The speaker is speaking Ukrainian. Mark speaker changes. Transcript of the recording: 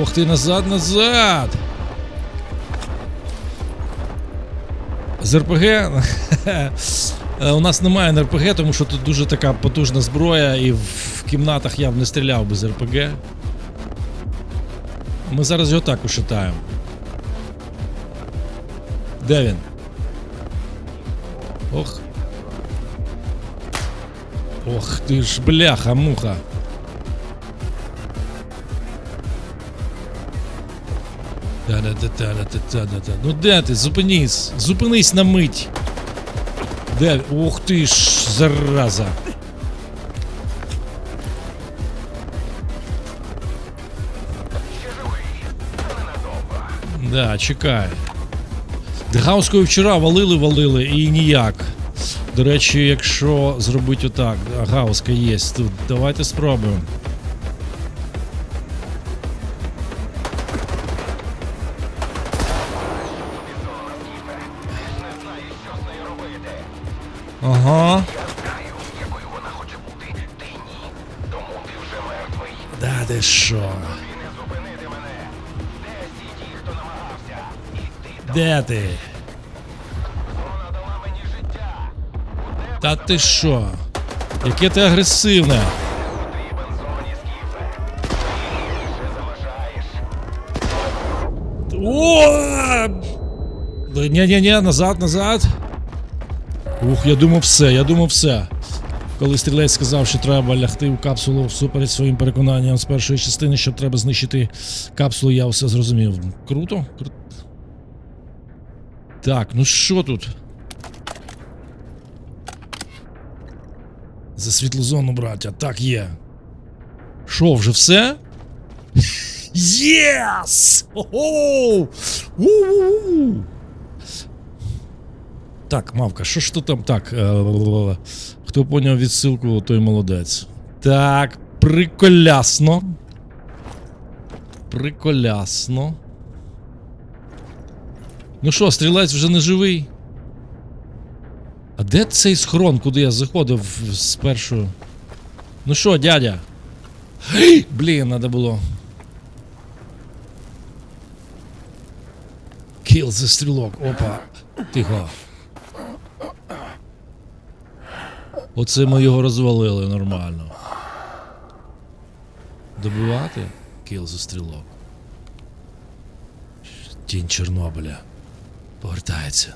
Speaker 1: Ох ти, назад, назад! З РПГ. У нас немає на РПГ, тому що тут дуже така потужна зброя, і в кімнатах я б не стріляв без РПГ. Ми зараз його так ушатаємо. Де він? Ох. Ох ти ж бляха, муха. Ну де ти? Зупинись! Зупинись на мить! Де? Ух ти ж, зараза! Да, чекай. Гаускою вчора валили, валили і ніяк. До речі, якщо зробити отак, гауска є тут, давайте спробуємо. Ага. Да, де що? Де ти? Та ти що? Яке ти агресивне? О! Ні-ні-ні, назад, назад. Ух, я думав все, я думав все. Коли стрілець сказав, що треба лягти в капсулу всупереч своїм переконанням з першої частини, що треба знищити капсулу, я все зрозумів. Круто? Так, ну що тут? За світлу зону, браття. Так, є. Що, вже все? Єс! Ого! У-у-у! Так, мавка, що ж то там так? е. Хто поняв відсилку, той молодець. Так, приколясно. Приколясно. Ну що, стрілець вже не живий? А де цей схрон, куди я заходив спершу? Ну що, дядя? Блін, треба було. Кіл за стрілок. Опа. Тихо. Оце ми його розвалили нормально. Добивати? Кіл за стрілок. Тінь Чорнобиля. Повертається.